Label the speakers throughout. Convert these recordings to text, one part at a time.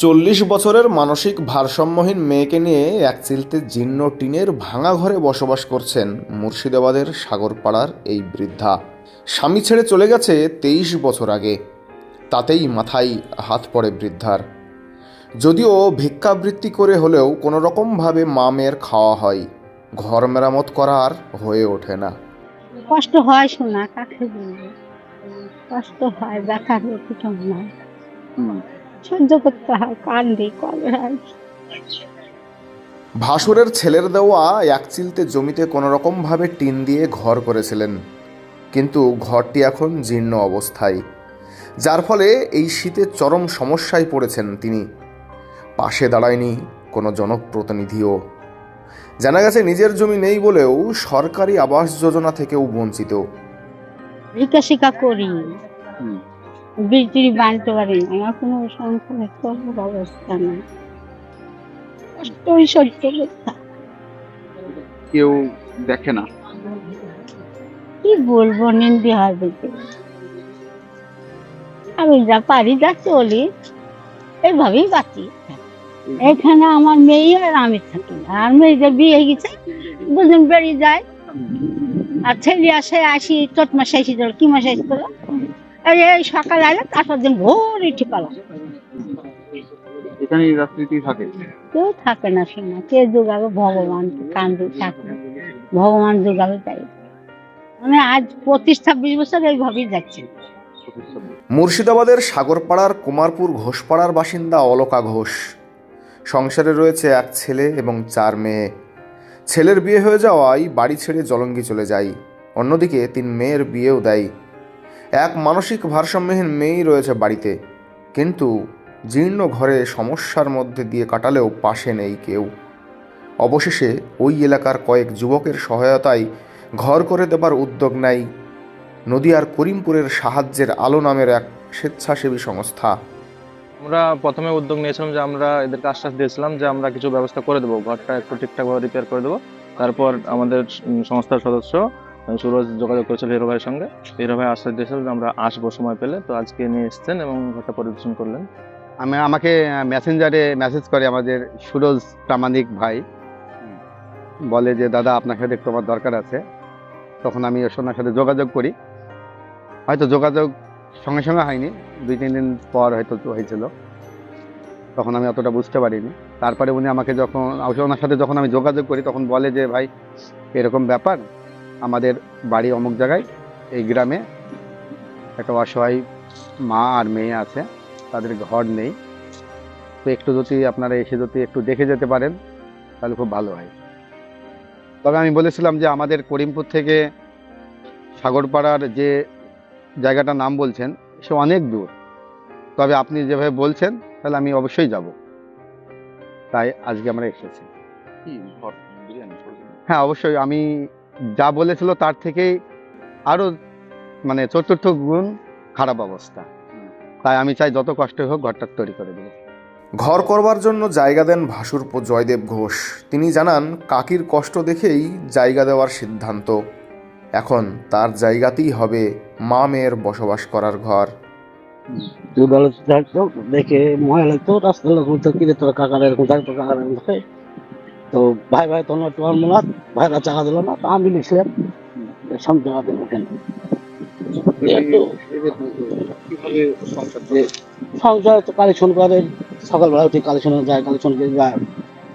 Speaker 1: চল্লিশ বছরের মানসিক ভারসাম্যহীন মেয়েকে নিয়ে এক চিলতে জীর্ণ টিনের ভাঙা ঘরে বসবাস করছেন মুর্শিদাবাদের সাগরপাড়ার এই বৃদ্ধা। স্বামী ছেড়ে চলে গেছে তেইশ বছর আগে। তাতেই মাথায় হাত পড়ে বৃদ্ধার। যদিও ভিক্ষাবৃত্তি করে হলেও কোনো রকমভাবে মা মেয়ের খাওয়া হয়। ঘর মেরামত করা আর হয়ে ওঠে না।
Speaker 2: কষ্ট হয় শোনা কাকে বলব কষ্ট হয় নয় সহ্য করতে হয় কান্দি কবে
Speaker 1: ভাসুরের ছেলের দেওয়া এক চিলতে জমিতে কোনো রকমভাবে টিন দিয়ে ঘর করেছিলেন। কিন্তু ঘরটি এখন জীর্ণ অবস্থায়। যার ফলে এই শীতে চরম সমস্যায় পড়েছেন তিনি। পাশে দাঁড়ায়নি কোনো জনপ্রতিনিধিও। জানা গেছে নিজের জমি নেই বলেও সরকারি আবাস যোজনা থেকেও বঞ্চিত।
Speaker 2: করি। বৃষ্টি বানতে পারি না। আমার কোনো চলার অবস্থা কষ্টই সহ্য
Speaker 3: কেউ দেখে না।
Speaker 2: কি বলব নিন্দি বলতে আমি যা পারি যা চলি এইভাবেই বাঁচি এখানে আমার মেয়ে আর আমি থাকি আর মেয়ে যে বিয়ে গেছে দুজন বেরিয়ে যায়। আর ছেলে আসে আসি চট মাসে আসি চলো কি মাসে আসি চলো এই এই সকাল আলে তারপর দিন ভোর উঠে পালা
Speaker 3: এখানে রাজনীতি থাকে?
Speaker 2: কেউ থাকে না শোনা। কে যোগাবে? ভগবান কান্দে থাকে ভগবান যোগাবে তাই। মানে আজ পঁচিশ ছাব্বিশ বছর এইভাবেই যাচ্ছে।
Speaker 1: মুর্শিদাবাদের সাগরপাড়ার কুমারপুর ঘোষপাড়ার বাসিন্দা অলকা ঘোষ। সংসারে রয়েছে এক ছেলে এবং চার মেয়ে। ছেলের বিয়ে হয়ে যাওয়ায় বাড়ি ছেড়ে জলঙ্গি চলে যায়। অন্যদিকে তিন মেয়ের বিয়েও দেয়। এক মানসিক ভারসাম্যহীন মেয়েই রয়েছে বাড়িতে। কিন্তু জীর্ণ ঘরে সমস্যার মধ্যে দিয়ে কাটালেও পাশে নেই কেউ। অবশেষে ওই এলাকার কয়েক যুবকের সহায়তায় ঘর করে দেবার উদ্যোগ নেয় নদিয়ার করিমপুরের সাহায্যের আলো নামের এক স্বেচ্ছাসেবী সংস্থা।
Speaker 4: আমরা প্রথমে উদ্যোগ নিয়েছিলাম যে আমরা এদেরকে আশ্বাস দিয়েছিলাম যে আমরা কিছু ব্যবস্থা করে দেবো, ঘরটা একটু ঠিকঠাকভাবে রিপেয়ার করে দেবো। তারপর আমাদের সংস্থার সদস্য সুরজ যোগাযোগ করেছিল হিরো ভাইয়ের সঙ্গে। হিরো ভাই আশ্বাস দিয়েছিল যে আমরা আসব সময় পেলে। তো আজকে নিয়ে এসছেন এবং ঘরটা পরিদর্শন করলেন।
Speaker 5: আমি, আমাকে মেসেঞ্জারে মেসেজ করে আমাদের সুরজ প্রামাণিক ভাই। বলে যে, দাদা, আপনার সাথে একটু আমার দরকার আছে। তখন আমি ওনার সাথে যোগাযোগ করি। হয়তো যোগাযোগ সঙ্গে সঙ্গে হয়নি। দুই, তিন দিন পর হয়তো হয়েছিল। তখন আমি অতটা বুঝতে পারিনি। তারপরে উনি আমাকে যখন, ওনার সাথে যখন আমি যোগাযোগ করি, তখন বলে যে, ভাই, এরকম ব্যাপার? আমাদের বাড়ি অমুক জায়গায় এই গ্রামে একটা অসহায় মা আর মেয়ে আছে তাদের ঘর নেই। তো একটু যদি আপনারা এসে যদি একটু দেখে যেতে পারেন তাহলে খুব ভালো হয়। তবে আমি বলেছিলাম যে আমাদের করিমপুর থেকে সাগরপাড়ার যে জায়গাটার নাম বলছেন সে অনেক দূর। তবে আপনি যেভাবে বলছেন তাহলে আমি অবশ্যই যাব। তাই আজকে আমরা এসেছি? হ্যাঁ অবশ্যই আমি যা বলেছিল তার থেকেই আরও মানে চতুর্থ গুণ খারাপ অবস্থা। তাই আমি চাই যত কষ্ট হোক ঘরটা তৈরি করে দেবো।
Speaker 1: ঘর করবার জন্য জায়গা দেন ভাসুরপো জয়দেব ঘোষ। তিনি জানান কাকির কষ্ট দেখেই জায়গা দেওয়ার সিদ্ধান্ত। এখন তার জায়গাতেই হবে মা মেয়ের বসবাস করার ঘর।
Speaker 6: দুবেলা থাকতো দেখে মনে লাগতো রাস্তার লোক বলতো কিরে তোর কাকার এরকম থাকতো কাকার এরকম থাকে তো ভাই ভাই তোমার তোমার মনে ভাইরা চাকা দিল না তো আমি লিখলাম সব জায়গা দেবো কেন?
Speaker 3: সংসার
Speaker 6: তো কালেকশন করে সকালবেলা উঠে কালেকশন যায় কালেকশন করে যায়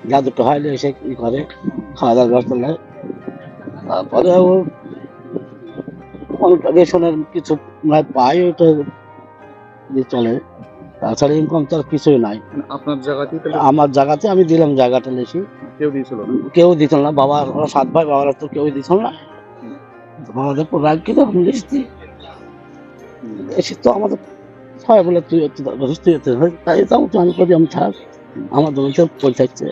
Speaker 6: যা দুটো হয় এসে ই করে খাওয়া দাওয়ার ব্যবস্থা নেয়। তারপরে ও রেশনের কিছু মানে পাই ওটা চলে। তাছাড়া ইনকাম তো আর কিছুই নাই।
Speaker 3: আপনার জায়গাতেই তাহলে
Speaker 6: আমার জায়গাতে আমি দিলাম জায়গাটা লেছি
Speaker 3: কেউ দিয়েছিল না?
Speaker 6: কেউ দিত না, বাবা সাত ভাই, বাবারা তো কেউ দিত না। আমাদের কিন্তু আমি লিখছি এসে তো আমাদের সবাই বলে, তুই তাই তাও তো আমি করি, আমি থাক আমার দোকান পৌঁছাচ্ছে